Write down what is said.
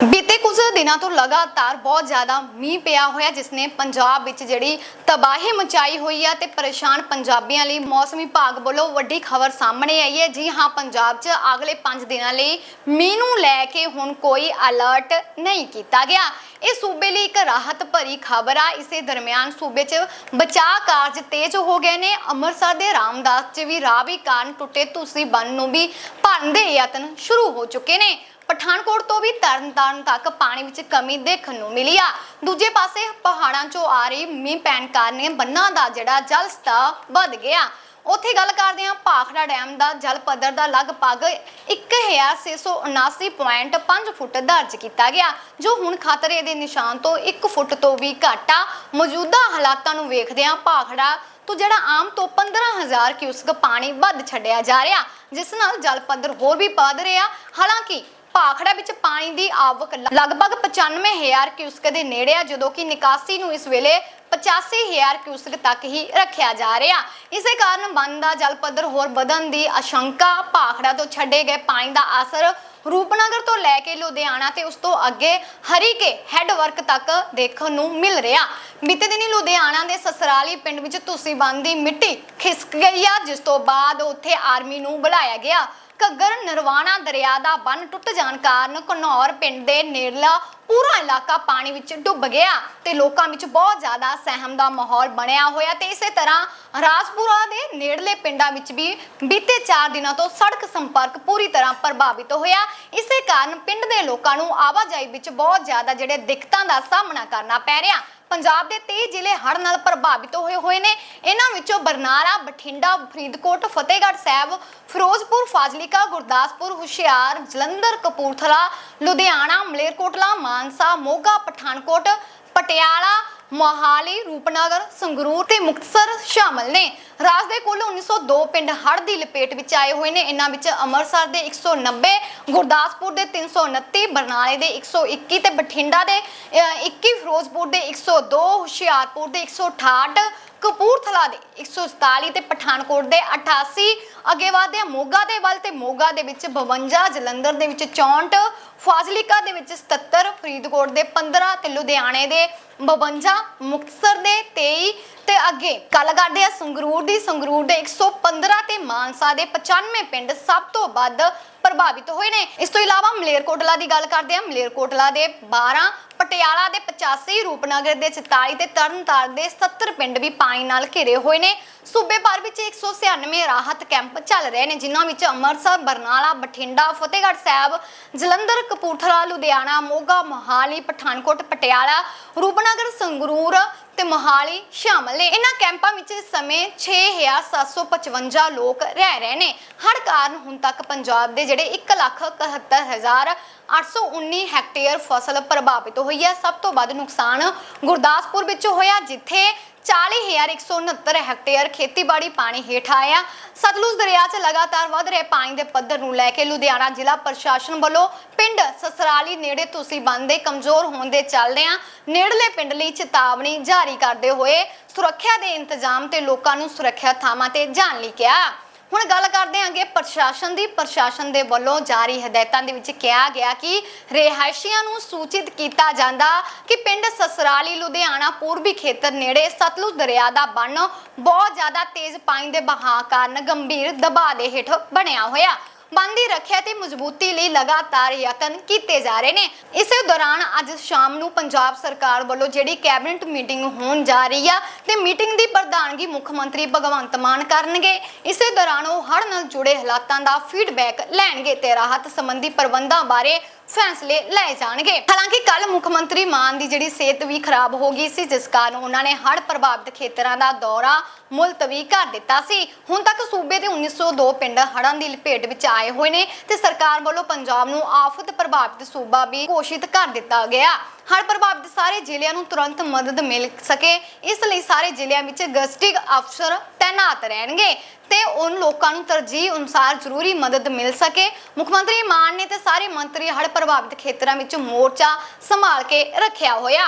ਬੀਤੇ ਕੁਝ ਦਿਨਾਂ ਤੋਂ ਲਗਾਤਾਰ ਬਹੁਤ ਜ਼ਿਆਦਾ ਮੀਂਹ ਪਿਆ ਹੋਇਆ, ਜਿਸ ਨੇ ਪੰਜਾਬ ਵਿੱਚ ਜਿਹੜੀ ਤਬਾਹੀ ਮਚਾਈ ਹੋਈ ਹੈ ਤੇ ਪਰੇਸ਼ਾਨ ਪੰਜਾਬੀਆਂ ਲਈ ਮੌਸਮ ਵਿਭਾਗ ਵੱਲੋਂ ਵੱਡੀ ਖਬਰ ਸਾਹਮਣੇ ਆਈ ਹੈ। ਜੀ ਹਾਂ, ਪੰਜਾਬ 'ਚ ਅਗਲੇ 5 ਦਿਨਾਂ ਲਈ ਮੀਂਹ ਨੂੰ ਲੈ ਕੇ ਹੁਣ ਕੋਈ ਅਲਰਟ ਨਹੀਂ ਕੀਤਾ ਗਿਆ। ਇਹ ਸੂਬੇ ਲਈ ਇੱਕ ਰਾਹਤ ਭਰੀ ਖਬਰ ਆ। ਇਸੇ ਦਰਮਿਆਨ ਸੂਬੇ 'ਚ ਬਚਾਅ ਕਾਰਜ ਤੇਜ਼ ਹੋ ਗਏ ਨੇ। ਅੰਮ੍ਰਿਤਸਰ ਦੇ ਰਾਮਦਾਸ 'ਚ ਵੀ ਰਾਹ ਵੀ ਕਾਰਨ ਟੁੱਟੇ। ਤੁਸੀਂ ਬੰਨ ਨੂੰ ਵੀ ਭਰਨ ਦੇ ਯਤਨ ਸ਼ੁਰੂ ਹੋ ਚੁੱਕੇ ਨੇ। ਪਠਾਨਕੋਟ ਤੋਂ ਵੀ ਤਰਨਤਾਰਨ ਤੱਕ ਪਾਣੀ ਵਿੱਚ ਕਮੀ ਦੇਖਣ ਨੂੰ ਮਿਲੀ ਆ। ਦੂਜੇ ਪਾਸੇ ਪਹਾੜਾਂ 'ਚੋਂ ਆ ਰਹੀ ਮੀਂਹ ਪੈਣ ਕਾਰਨ ਬੰਨਾਂ ਦਾ ਜਿਹੜਾ ਜਲ ਸਤਰ ਵੱਧ ਗਿਆ। ਉੱਥੇ ਗੱਲ ਕਰਦੇ ਹਾਂ ਭਾਖੜਾ ਡੈਮ ਦਾ ਜਲ ਪੱਧਰ ਦਾ ਲਗਭਗ 1679.5 ਫੁੱਟ ਦਰਜ ਕੀਤਾ ਗਿਆ, ਜੋ ਹੁਣ ਖਤਰੇ ਦੇ ਨਿਸ਼ਾਨ ਤੋਂ 1 ਫੁੱਟ ਤੋਂ ਵੀ ਘੱਟ ਆ। ਮੌਜੂਦਾ ਹਾਲਾਤਾਂ ਨੂੰ ਵੇਖਦਿਆਂ ਭਾਖੜਾ ਤੋਂ ਜਿਹੜਾ ਆਮ ਤੋਂ 15000 ਕਿਊਸਕ ਪਾਣੀ ਵੱਧ ਛੱਡਿਆ ਜਾ ਰਿਹਾ, ਜਿਸ ਨਾਲ ਜਲ ਪੱਧਰ ਹੋਰ ਵੀ ਵਧ ਰਿਹਾ, ਹਾਲਾਂਕਿ ਭਾਖੜਾ ਵਿੱਚ ਪਾਣੀ ਦੀ ਆਵਕ ਲਗਭਗ 95000 ਕਿਊਸਕ ਦੇ ਨੇੜੇ ਆ, ਜਦੋਂ ਕਿ ਨਿਕਾਸੀ ਨੂੰ ਇਸ ਵੇਲੇ 85000 ਕਿਊਸਕ ਤੱਕ ਹੀ ਰੱਖਿਆ ਜਾ ਰਿਹਾ। ਇਸੇ ਕਾਰਨ ਬੰਦ ਦਾ ਜਲ ਪੱਧਰ ਹੋਰ ਵਧਣ ਦੀ ਆਸ਼ੰਕਾ ਭਾਖੜਾ ਤੋਂ ਛੱਡੇ ਗਏ ਪਾਣੀ ਦਾ ਅਸਰ ਰੂਪਨਗਰ ਤੋਂ ਲੈ ਕੇ ਲੁਧਿਆਣਾ ਤੇ ਉਸ ਤੋਂ ਅੱਗੇ ਹਰੀਕੇ ਹੈੱਡ ਵਰਕ ਤੱਕ ਦੇਖਣ ਨੂੰ ਮਿਲ ਰਿਹਾ। ਬੀਤੇ ਦਿਨੀ ਲੁਧਿਆਣਾ ਦੇ ਸਸਰਾਲੀ ਪਿੰਡ ਵਿੱਚ ਤੁਸੀਂ ਬੰਦ ਦੀ ਮਿੱਟੀ ਖਿਸਕ ਗਈ ਆ, ਜਿਸ ਤੋਂ ਬਾਅਦ ਉੱਥੇ ਆਰਮੀ ਨੂੰ ਬੁਲਾਇਆ ਗਿਆ। ਘੱਗਰ ਨਰਵਾਣਾ ਦਰਿਆ ਦਾ ਬੰਨ ਟੁੱਟ ਜਾਣ ਕਾਰਨ ਘਨੌਰ ਪਿੰਡ ਦੇ ਨੇੜਲਾ ਪੂਰਾ ਇਲਾਕਾ ਪਾਣੀ ਵਿੱਚ ਡੁੱਬ ਗਿਆ ਤੇ ਲੋਕਾਂ ਵਿੱਚ ਬਹੁਤ ਜ਼ਿਆਦਾ ਸਹਿਮ ਦਾ ਮਾਹੌਲ ਬਣਿਆ ਹੋਇਆ ਤੇ ਇਸੇ ਤਰ੍ਹਾਂ ਰਾਜਪੁਰਾ ਦੇ ਨੇੜਲੇ ਪਿੰਡਾਂ ਵਿੱਚ ਵੀ ਬੀਤੇ 4 ਦਿਨਾਂ ਤੋਂ ਸੜਕ ਸੰਪਰਕ ਪੂਰੀ ਤਰ੍ਹਾਂ ਪ੍ਰਭਾਵਿਤ ਹੋਇਆ। ਇਸੇ ਕਾਰਨ ਪਿੰਡ ਦੇ ਲੋਕਾਂ ਨੂੰ ਆਵਾਜਾਈ ਵਿੱਚ ਬਹੁਤ ਜ਼ਿਆਦਾ ਜਿਹੜੇ ਦਿੱਕਤਾਂ ਦਾ ਸਾਹਮਣਾ ਕਰਨਾ ਪੈ ਰਿਹਾ। ਪੰਜਾਬ ਦੇ 23 ਜ਼ਿਲ੍ਹੇ ਹੜ੍ਹ ਨਾਲ ਪ੍ਰਭਾਵਿਤ ਹੋਏ ਹੋਏ ਨੇ। ਇਹਨਾਂ ਵਿੱਚੋਂ ਬਰਨਾਲਾ, ਬਠਿੰਡਾ, ਫਰੀਦਕੋਟ, ਫਤਿਹਗੜ੍ਹ ਸਾਹਿਬ, ਫਿਰੋਜ਼ਪੁਰ, ਫਾਜ਼ਿਲਕਾ, ਗੁਰਦਾਸਪੁਰ, ਹੁਸ਼ਿਆਰ, ਜਲੰਧਰ, ਕਪੂਰਥਲਾ, ਲੁਧਿਆਣਾ, ਮਲੇਰਕੋਟਲਾ, ਮਾਨਸਾ, ਮੋਗਾ, ਪਠਾਨਕੋਟ, ਪਟਿਆਲਾ, ਮੋਹਾਲੀ, ਰੂਪਨਗਰ, ਸੰਗਰੂਰ ਤੇ ਮੁਕਤਸਰ ਸ਼ਾਮਲ ਨੇ। ਰਾਜ ਦੇ ਕੁੱਲ 1902 ਪਿੰਡ ਹੜ੍ਹ ਦੀ ਲਪੇਟ ਵਿੱਚ ਆਏ ਹੋਏ ਨੇ। ਇਹਨਾਂ ਵਿੱਚ ਅੰਮ੍ਰਿਤਸਰ ਦੇ 190 ਗੁਰਦਾਸਪੁਰ ਦੇ 329 ਬਰਨਾਲੇ ਦੇ 121 ਤੇ ਬਠਿੰਡਾ ਦੇ ਅਹ, 21 ਫਿਰੋਜ਼ਪੁਰ ਦੇ 102 ਹੁਸ਼ਿਆਰਪੁਰ ਦੇ 168 ਕਪੂਰਥਲਾ ਦੇ 147 ਤੇ ਪਠਾਨਕੋਟ ਦੇ 88 ਅੱਗੇ ਵਧਦੇ ਆ ਮੋਗਾ ਦੇ ਵੱਲ ਤੇ ਮੋਗਾ ਦੇ ਵਿੱਚ 52 ਜਲੰਧਰ ਦੇ ਵਿੱਚ 64 ਫਾਜ਼ਿਲਕਾ ਦੇ ਵਿੱਚ 77 ਫਰੀਦਕੋਟ ਦੇ 15 ਤੇ ਲੁਧਿਆਣੇ ਦੇ 52 ਮੁਕਤਸਰ ਦੇ 23 ਤੇ ਅੱਗੇ। ਗੱਲ ਕਰਦੇ ਆ ਸੰਗਰੂਰ ਦੀ। ਸੰਗਰੂਰ ਦੇ 115 ਤੇ ਮਾਨਸਾ ਦੇ 95 ਪਿੰਡ ਸਭ ਤੋਂ ਵੱਧ ਪ੍ਰਭਾਵਿਤ ਹੋਏ ਨੇ। ਇਸ ਤੋਂ ਇਲਾਵਾ ਮਲੇਰਕੋਟਲਾ ਦੀ ਗੱਲ ਕਰਦੇ ਆ ਮਲੇਰਕੋਟਲਾ ਦੇ 12 ਪਟਿਆਲਾ ਦੇ 85 ਰੂਪਨਗਰ ਦੇ 44 ਤੇ ਤਰਨਤਾਰਨ ਦੇ 70 ਪਿੰਡ ਵੀ ਪਾਣੀ ਨਾਲ ਘਿਰੇ ਹੋਏ ਨੇ। ਸੂਬੇ ਭਰ ਵਿੱਚ 196 ਰਾਹਤ ਕੈਂਪ ਚੱਲ ਰਹੇ ਨੇ, ਜਿਨ੍ਹਾਂ ਵਿੱਚ ਅੰਮ੍ਰਿਤਸਰ, ਬਰਨਾਲਾ, ਬਠਿੰਡਾ, ਫਤਿਹਗੜ੍ਹ ਸਾਹਿਬ, ਜਲੰਧਰ, ਕਪੂਰਥਲਾ, ਲੁਧਿਆਣਾ, ਮੋਗਾ, ਮੋਹਾਲੀ, ਪਠਾਨਕੋਟ, ਪਟਿਆਲਾ, ਰੂਪਨਗਰ, ਸੰਗਰੂਰ ਤੇ ਮੋਹਾਲੀ ਸ਼ਾਮਲ ਨੇ। ਇਹਨਾਂ ਕੈਂਪਾਂ ਵਿੱਚ ਇਸ ਸਮੇਂ 6755 ਲੋਕ ਰਹਿ ਰਹੇ ਨੇ। ਹਰ ਕਾਰਨ ਹੁਣ ਤੱਕ ਪੰਜਾਬ ਦੇ ਜਿਹੜੇ 171819 ਹੈਕਟੇਅਰ ਫਸਲ ਪ੍ਰਭਾਵਿਤ ਹੋਈ ਹੈ। ਸਭ ਤੋਂ ਵੱਧ ਨੁਕਸਾਨ ਗੁਰਦਾਸਪੁਰ ਵਿੱਚ ਹੋਇਆ, ਜਿੱਥੇ 40169 ਹੈਕਟੇਅਰ ਖੇਤੀਬਾੜੀ ਪਾਣੀ ਹੇਠ ਆਇਆ ਸਤਲੁਜ ਦਰਿਆ 'ਚ ਲਗਾਤਾਰ ਵਧ ਰਹੇ ਪਾਣੀ ਦੇ ਪੱਧਰ ਨੂੰ ਲੈ ਕੇ ਲੁਧਿਆਣਾ ਜ਼ਿਲ੍ਹਾ ਪ੍ਰਸ਼ਾਸਨ ਵੱਲੋਂ ਪਿੰਡ ਸਸਰਾਲੀ ਨੇੜੇ ਤੁਸੀਂ ਬੰਦ ਕਮਜ਼ੋਰ ਹੋਣ ਦੇ ਚੱਲਦਿਆਂ ਨੇੜਲੇ ਪਿੰਡ ਲਈ ਚੇਤਾਵਨੀ ਜਾਰੀ ਕਰਦੇ ਹੋਏ ਸੁਰੱਖਿਆ ਦੇ ਇੰਤਜ਼ਾਮ ਤੇ ਲੋਕਾਂ ਨੂੰ ਸੁਰੱਖਿਆ ਥਾਵਾਂ ਤੇ ਜਾਣ ਲਈ ਕਿਹਾ। ਹੁਣ ਗੱਲ ਕਰਦੇ ਹਾਂਗੇ ਪ੍ਰਸ਼ਾਸਨ ਦੀ। ਪ੍ਰਸ਼ਾਸਨ ਦੇ ਵੱਲੋਂ ਜਾਰੀ ਹਦਾਇਤਾਂ ਦੇ ਵਿੱਚ ਕਿਹਾ ਗਿਆ ਕਿ ਰਿਹਾਇਸ਼ੀਆਂ ਨੂੰ ਸੂਚਿਤ ਕੀਤਾ ਜਾਂਦਾ ਕਿ ਪਿੰਡ ਸਸਰਾਲੀ, ਲੁਧਿਆਣਾ, ਪੂਰਬੀ ਖੇਤਰ ਨੇੜੇ ਸਤਲੁਜ ਦਰਿਆ ਦਾ ਬੰਨ ਬਹੁਤ ਜ਼ਿਆਦਾ ਤੇਜ਼ ਪਾਣੀ ਦੇ ਬਹਾਅ ਕਾਰਨ ਗੰਭੀਰ ਦਬਾਅ ਦੇ ਹੇਠ ਬਣਿਆ ਹੋਇਆ। ਬੰਦ ਰੱਖਿਆ ਤੇ ਮਜ਼ਬੂਤੀ ਲਈ ਲਗਾਤਾਰ ਯਤਨ ਕੀਤੇ ਜਾ ਰਹੇ ਨੇ। ਇਸੇ ਦੌਰਾਨ ਅੱਜ ਸ਼ਾਮ ਨੂੰ ਪੰਜਾਬ ਸਰਕਾਰ ਵੱਲੋਂ ਜਿਹੜੀ ਕੈਬਨਿਟ ਮੀਟਿੰਗ ਹੋਣ ਜਾ ਰਹੀ ਆ, ਤੇ ਮੀਟਿੰਗ ਦੀ ਪ੍ਰਧਾਨਗੀ ਮੁੱਖ ਮੰਤਰੀ ਭਗਵੰਤ ਮਾਨ ਕਰਨਗੇ। ਇਸੇ ਦੌਰਾਨ ਉਹ ਹੜ ਨਾਲ ਜੁੜੇ ਹਾਲਾਤਾਂ ਦਾ ਫੀਡਬੈਕ ਲੈਣਗੇ ਤੇ ਰਾਹਤ ਸੰਬੰਧੀ ਪ੍ਰਬੰਧਾਂ ਬਾਰੇ ਫੈਸਲੇ ਲਏ ਜਾਣਗੇ। ਹਾਲਾਂਕਿ ਕੱਲ ਮੁੱਖ ਮੰਤਰੀ ਮਾਨ ਦੀ ਜਿਹੜੀ ਸਿਹਤ ਵੀ ਖਰਾਬ ਹੋ ਗਈ ਸੀ, ਜਿਸ ਕਾਰਨ ਉਹਨਾਂ ਨੇ ਹੜ੍ਹ ਪ੍ਰਭਾਵਿਤ ਖੇਤਰਾਂ ਦਾ ਦੌਰਾ ਮੁਲਤਵੀ ਕਰ ਦਿੱਤਾ ਸੀ। ਹੁਣ ਤੱਕ ਸੂਬੇ ਦੇ 1902 ਪਿੰਡ ਹੜ੍ਹਾਂ ਦੀ ਲਪੇਟ ਵਿੱਚ ਆਏ ਹੋਏ ਨੇ ਤੇ ਸਰਕਾਰ ਵੱਲੋਂ ਪੰਜਾਬ ਨੂੰ ਆਫਤ ਪ੍ਰਭਾਵਿਤ ਸੂਬਾ ਵੀ ਘੋਸ਼ਿਤ ਕਰ ਦਿੱਤਾ ਗਿਆ। ਹੜ੍ਹ ਪ੍ਰਭਾਵਿਤ ਸਾਰੇ ਜ਼ਿਲ੍ਹਿਆਂ ਨੂੰ ਤੁਰੰਤ ਮਦਦ ਮਿਲ ਸਕੇ। ਇਸ ਲਈ ਸਾਰੇ ਜ਼ਿਲ੍ਹਿਆਂ ਵਿੱਚ ਗਸਟਿੰਗ ਅਫਸਰ ਤੈਨਾਤ ਰਹਿਣਗੇ ਤੇ ਉਨ ਲੋਕਾਂ ਨੂੰ ਤਰਜੀਹ ਅਨੁਸਾਰ ਜ਼ਰੂਰੀ ਮਦਦ ਮਿਲ ਸਕੇ ਮੁੱਖ ਮੰਤਰੀ ਮਾਨ ਨੇ ਤੇ ਸਾਰੇ ਮੰਤਰੀ ਹੜ ਪ੍ਰਭਾਵਿਤ ਖੇਤਰਾਂ ਵਿੱਚ ਮੋਰਚਾ ਸੰਭਾਲ ਕੇ ਰੱਖਿਆ ਹੋਇਆ